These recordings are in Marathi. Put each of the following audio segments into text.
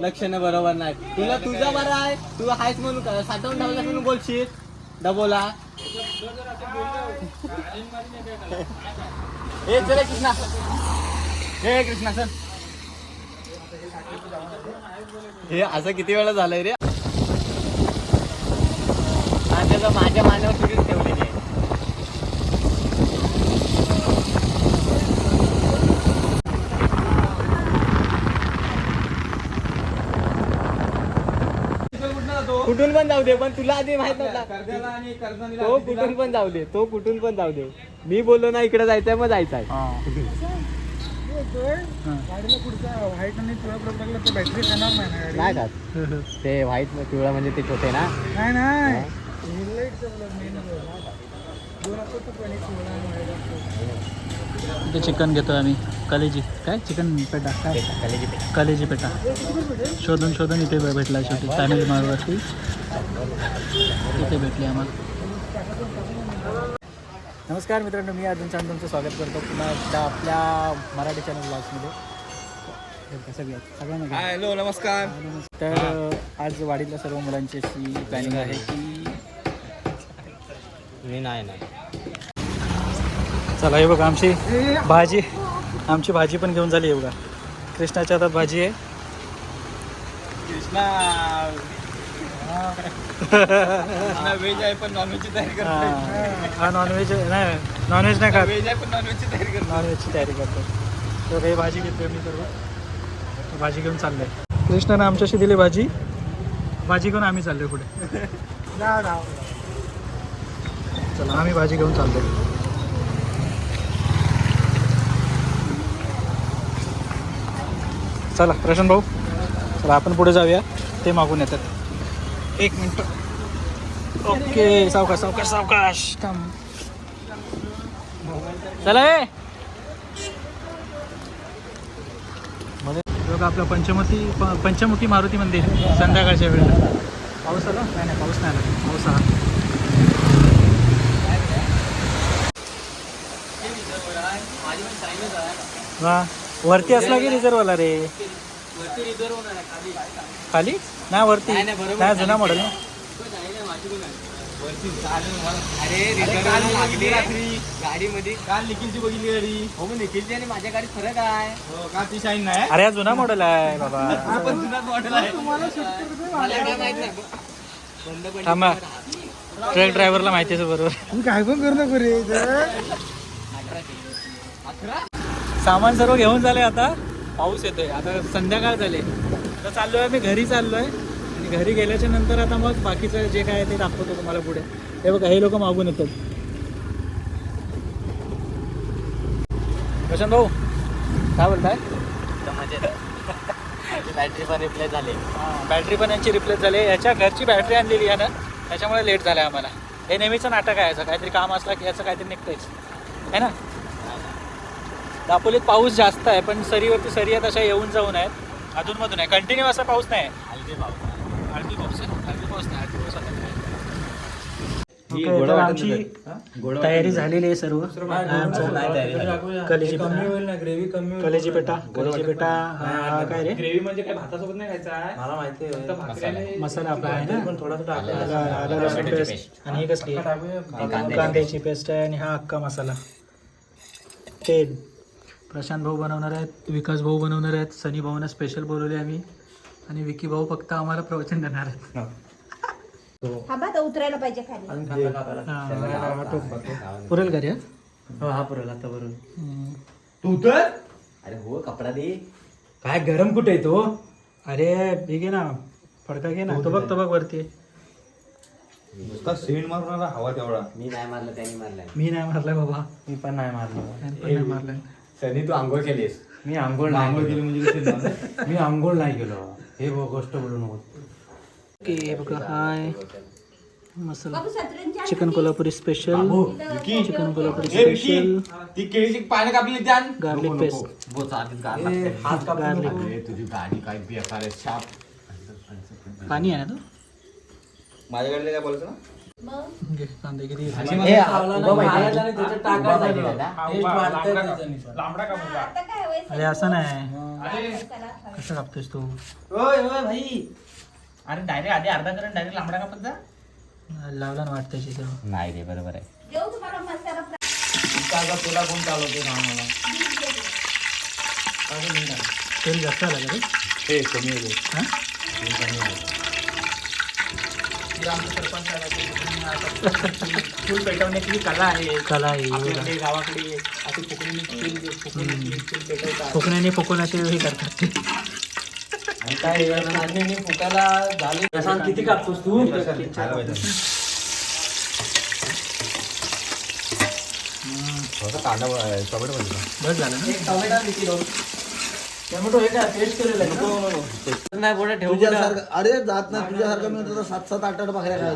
लक्षणं बरोबर नाही. तुला तुझा बरा आहे तू आहेस म्हणून साठवून ठेवला म्हणून बोलशील? डबोला. ए चल रे कृष्णा. हे कृष्णा सर हे असं किती वेळा झालंय रे? आणि त्याचं माझ्या मान्यावर सुरीच ठेवलेली आहे कुठून पण जाऊ दे पण तुला आधी माहीत नव्हता. तो कुठून पण जाऊ दे तो कुठून पण जाऊ दे. मी बोललो ना इकडे जायचंय मग जायचंय. नाही खात ते व्हाईट पिवळा म्हणजे ते छोटे ना. नाही इथे चिकन घेतो आम्ही. कलेजी. काय? चिकन पेटा? काय? कलेजी पेटा. शोधून शोधून इथे भेटला शेवटी फॅमिली मार्गवरती इथे भेटली आम्हाला. नमस्कार मित्रांनो मी अर्जुन चांद तुमचं स्वागत करतो पुन्हा एकदा आपल्या मराठी चॅनल ब्लॉग्समध्ये सगळ्या सगळ्यांना. हॅलो नमस्कार. तर आज वाडीतल्या सर्व मुलांची अशी प्लॅनिंग आहे की मी नाही नाही. चला हे बघा आमची भाजी. आमची भाजी पण घेऊन झाली आहे बघा. कृष्णाच्या हातात भाजी आहे. कृष्णा. कृष्णा व्हेज आहे पण नॉनव्हेजची तयारी हा. हा नॉनव्हेज नाही नॉनव्हेज नाही खात. व्हेज आहे पण नॉनव्हेजची तयारी करतो नॉनव्हेजची तयारी करतो तर हे भाजी घेतोय मी सर्व भाजी घेऊन चाललोय. कृष्णानं आमच्याशी दिली भाजी. भाजी घेऊन आम्ही चाललोय पुढे. चला आम्ही भाजी घेऊन चालतो चला प्रशांत भाऊ चला आपण पुढे जाऊया. ते मागून येतात. एक मिनिट. ओके सावकाश सावकाश सावकाश. काम चला बघा आपलं पंचमती प- पंचमुखी मारुती मंदिर संध्याकाळच्या वेळेला. पाऊस आला? नाही नाही पाऊस नाही आला. पाऊस आला. वरती असला की रिझर्व आला रे. खाली. खाली? नाही वरती. नाही, जुना मॉडेल ना. अरे रिझर्व लागली. रात्री. गाडीमध्ये. काल निखिलची बघितली गाडी. हो मग निखिलची आणि माझ्या गाडीत फरक आहे. हो का ती शाईन नाही? अरे हा जुना मॉडेल आहे बाबा. हा पण जुनाच मॉडेल आहे. मला काय माहीत नाही. बंद पडली. थांबा. ट्रक ड्रायव्हरला माहिती आहे बरोबर. काय पण करू नको रे जरा. सामान सर्व घेऊन झाले आता. पाऊस येतोय. आता संध्याकाळ झाले. तर चाललोय आम्ही घरी चाललोय. आणि घरी गेल्याच्यानंतर आता मग बाकीचं जे काय आहे ते दाखवतो तुम्हाला पुढे. हे बघा हे लोक मागून येतात. प्रशांत भाऊ काय बोलताय? बॅटरी पण रिप्लेस झाली. बॅटरी पण यांची रिप्लेस झाली. याच्या घरची बॅटरी आणलेली आहे ना त्याच्यामुळे लेट झालं आहे आम्हाला. हे नेहमीचं नाटक आहे याचं काहीतरी काम असलं की याचं काहीतरी निघतंच है ना? दापोलीत पाऊस जास्त आहे पण सरीवरती सरी आहेत अशा येऊन जाऊन आहेत. अधूनमधून आहे. कंटिन्यू असा पाऊस नाही पाऊस पाऊस नाही. पाऊस आता. ही आमची तयारी झालेली आहे सर्व. नाही तयारी झाली. कलेजी पेटा. ग्रेव्ही कमी कलेजी पेटा. कलेजी पेटा. हा, काय रे? ग्रेव्ही म्हणजे काय? भातासोबत नाही खायचा मला माहिती आहे. मसाला. आपला आहे ना. आलं लसूण पेस्ट. आणि ही कसली? कांद्याची पेस्ट आहे आणि हा अख्खा मसाला. तेल. प्रशांत भाऊ बनवणार आहेत विकास भाऊ बनवणार आहेत सनी भाऊना स्पेशल बोलवले आम्ही. आणि विकी भाऊ फक्त आम्हाला प्रवचन देणार आहेत. थांबा तर उतरायला पाहिजे खाली. हा. पुरेल का रे? हा पुरेल आता बरोबर हम्म. तू तर अरे हो कपडा दे. काय गरम कुठे आहे तो? अरे हे घे ना फडका घे ना. तो बघ तो बघ वरती. नुसता सेंड मारणारा हवा तेवढा. मी नाही मारलं त्यांनी मारलाय. मी नाही मारलाय बाबा. मी पण नाही मारलं. त्यांनी पण नाही मारलाय. सनी तू आंघोळ केलीस? मी आंघोळ आंघोळ केली. म्हणजे? मी आंघोळ नाही केलो. हे गोष्ट बोलू नको. ओके हे बघा hi. Masala chicken Kolhapuri special chicken Kolhapuri special ती केळीची पानं कापली द्या गार्लिक पेस्ट तुझी गाडी काय आहे शाप पाणी आहे ना तो? माझ्याकडे काय बोलायचं ना? घे, कांदे किती लांबडा का मुगा आता काय वयस अरे असं नाही. कसं कापतोस तू? होय होय भाई. अरे डायरेक्ट आधी अर्धा करून डायरेक्ट लांबडा कापत जा. लावला ना वाटतं नाही रे बरोबर आहे. देऊ तुम्हाला मसाला तुला कोण चालवते सांग मला तेल जास्त आलं का रे? हे कमी होते हा? फुल पेटवण्याची कला आहे. कला आहे. आपल्याकडे गावाकडे फुल पेटवतात. कोकणाने फुकवण्याचे हे करतात ते. आणि काय आणि फुकायला झाले. किती कापतोस तू? थोडासा कांदा टोमॅटो बस झालं ना? टोमॅटो किती दोन टोमॅटो हे काय पेस्ट केलेलं आहे नाही बोला ठेवू तुझ्यासारखं अरे जात नाही तुझ्यासारखं मी तुला सात सात आठ आठ भाकऱ्या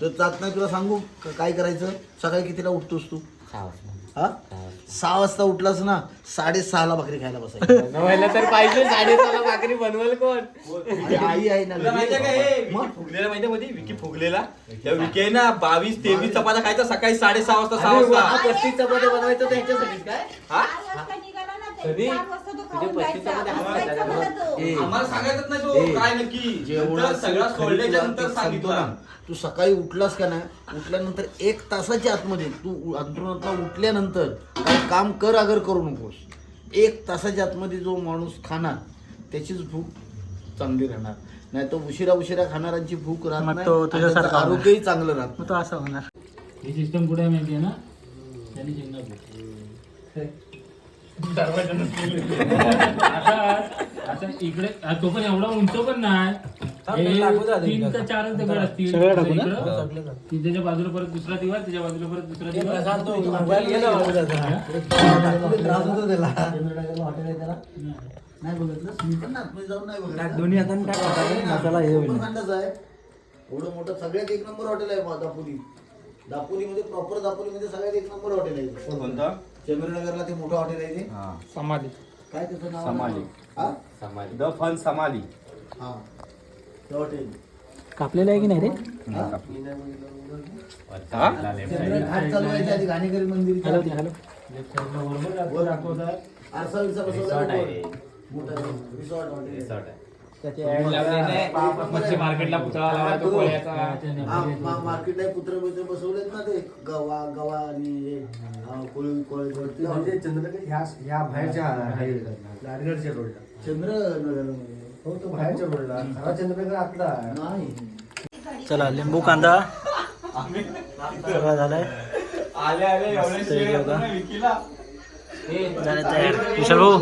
तर जात नाही तुला सांगू क- काय करायचं? सकाळी कितीला उठतोस तू? हा? सहा वाजता उठलास ना साडेसहाला भाकरी खायला बसायची. तर पाहिजे साडेसहाला भाकरी बनवल कोण? आई आहे ना तुला माहितीये का हे मग? विकी फुगलेला माहितीये मध्ये विकी फुगलेला. त्या विकी आहे ना बावीस तेवीस चपात्या खायचा सकाळी साडेसहा वाजता सहा वाजता. पस्तीस चपात्या बनवायचं त्यांच्यासाठी काय? हा? चार वाजता निघाला ना ते कधी? चार वाजता तो खाऊन तुझे पस्तीस जायचा. चपात्या जायचा मला तो. ए, आम्हाला सांगायचंच नाही ए, तो काय नक्की. जेवढं नंतर सगळं खरी सोडल्याच्या तुला नंतर ते सांगतो ना, सांगितलं तू सकाळी उठलास का नाही? उठल्यानंतर एक तासाच्या आतमध्ये तू अंतरुणातला उठल्यानंतर काही काम कर अगर करू नकोस. एक तासाच्या आतमध्ये जो माणूस खाणार त्याचीच भूक चांगली राहणार. नाही तर उशिरा उशिरा खाणाऱ्यांची भूक राहत मग नाही तो आणि तुझ्यासारखा त्यांचं होणार. आरोग्यही चांगलं राहत मग तो असं होणार. ही सिस्टम कुठे आहे माहिती आहे ना त्यांनी आता आता इकडे तो पण एवढा उंच पण नाही. हे तीन का चारच दगड असतील. त्याच्या बाजूला परत दुसरा दिवार त्याच्या बाजूला परत दुसरा दिवार नाही बघितलं मी पण आतमध्ये जाऊन नाही दोन्ही मसाला हे आहे. एवढं मोठं सगळ्यात एक नंबर हॉटेल आहे दापोली. दापोलीमध्ये प्रॉपर दापोलीमध्ये सगळ्यात एक नंबर हॉटेल आहे. कोणतं? चंद्रनगरला ते मोठं हॉटेल आहे ते? हा. समाधी काय त्याचं नाव? समाली. हा? समाली. द फन समाली. हा. ते हॉटेल. कापलेलं आहे की नाही रे? घाट चालू व्हायच्या आधी घाणेकरी मंदिर हॅलो ते हॅलो. आरसा विरसा बसवला आहे मोठा रिसॉर्ट हॉटेल मच्छी मार्केटला पुतळा लावला तो कोळ्याचा. मार्केटला पुत्र बित्र बसवलेत ना ते. गवा गवा आणि कोळी कोळी. म्हणजे चंद्रनगर ह्या ह्या बाहेरच्या लाडगडच्या रोडला. चंद्रनगर हो तो बाहेरच्या रोडला. खरा चंद्रनगर आतला. नाही. चला लिंबू कांदा. सगळं झालंय. आले आले एवढे झालं तयार. विशाल भाऊ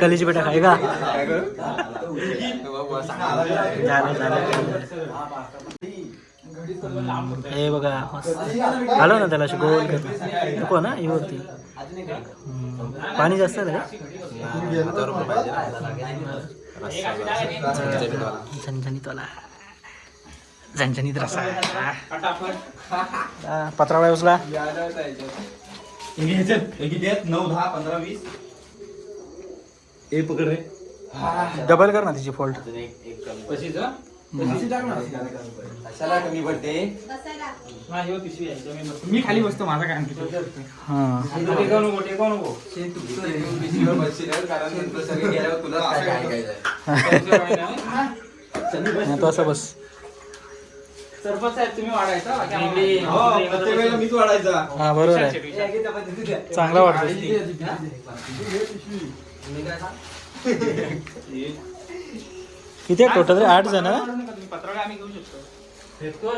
कलीची बेटा खाय का झालं झालं हे बघा आलो घालव ना त्याला अशी गोल कर. नको ना येवरती होती. पाणी जास्त आहे का झणझणीत झणझणीत रसा पत्रावळ्या उचला. नऊ दहा पंधरा वीस. ए पकड रे. डबल कर ना तिची फोल्ड कशाला कमी पडते? बसायला. मी खाली बसतो माझा काय आणखी तो असं बस. सरपंच साहेब तुम्ही वाढायचा? बाकी आम्हाला- हो प्रत्येक वेळेला मीच वाढायचा. हा बरोबर आहे. चांगला वाटतो किती आहे टोटल रे आठ जण? ना? पत्रावळ्या आम्ही घेऊ शकतो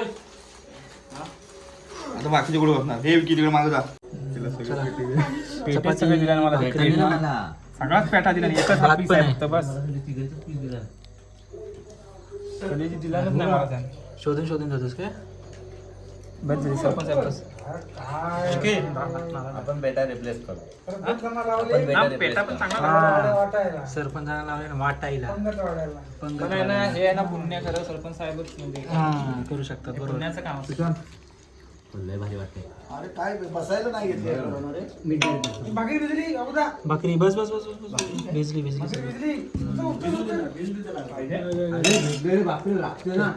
आता बाकीचे कुठे बसणार? हे विकी तिकडे मागं जा. पेटीत सगळं दिलं. ना. मला. सगळाच पेटा दिला एकच भात हात पीस पण आहे. फक्त बस. कलेजी दिलाच नाही मला त्याने. शोधून शोधून जातोस काय? बस सरपंच आहे बस. आपण बेटा रिप्लेस करू. पेटा पण चांगला लागला. सरपंचाला लावले ना वाटायला. पण आहे ना हे आहे ना पुण्य खरं सरपंच साहेबच म्हणजे. हा करू शकतात बरोबर. पुण्याचं काम असतं. लय भारी वाटते अरे काय बसायला नाही घेतलं अरे भाकरी बस बस बस बस बस. भिजली. भिजली बापरे लागते ना.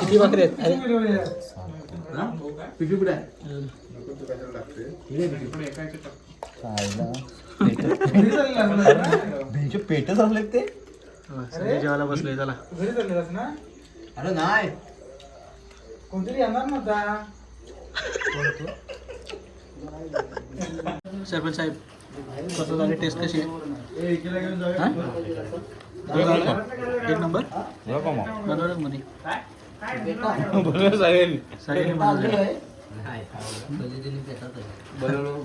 किती भाकरी आहेत? अरे. पिठी कुठे आहे? पेटच असले ते. सगळे जेवायला बसले चला. अरे नाही. सरपंच साहेब कसं झाली टेस्ट कशी? एक नंबर? बनवलं मध्ये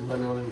बनवलं